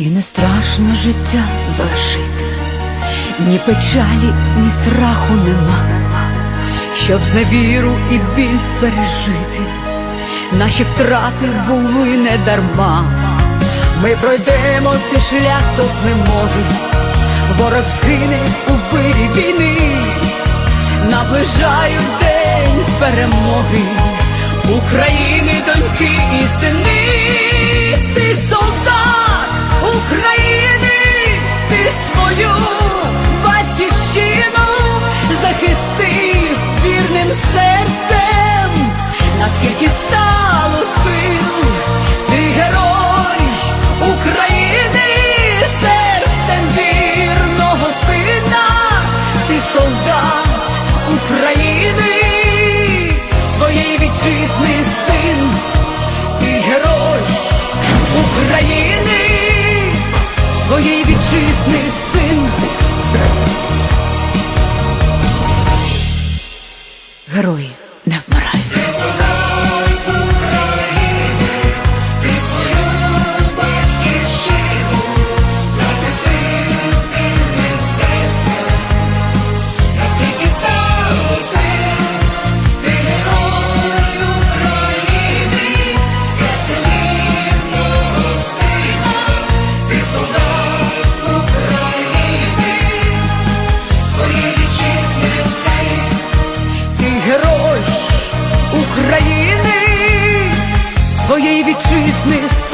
І не страшно життя залишити, ні печалі, ні страху нема, щоб зневіру і біль пережити, наші втрати були не дарма. Ми пройдемо цей шлях до знемоги, ворог згине у вирі війни, наближають день перемоги, України, доньки і сини, ти України, ти свою батьківщину захистив вірним серцем, Герої не вмирають. Герой України, своєї вітчизни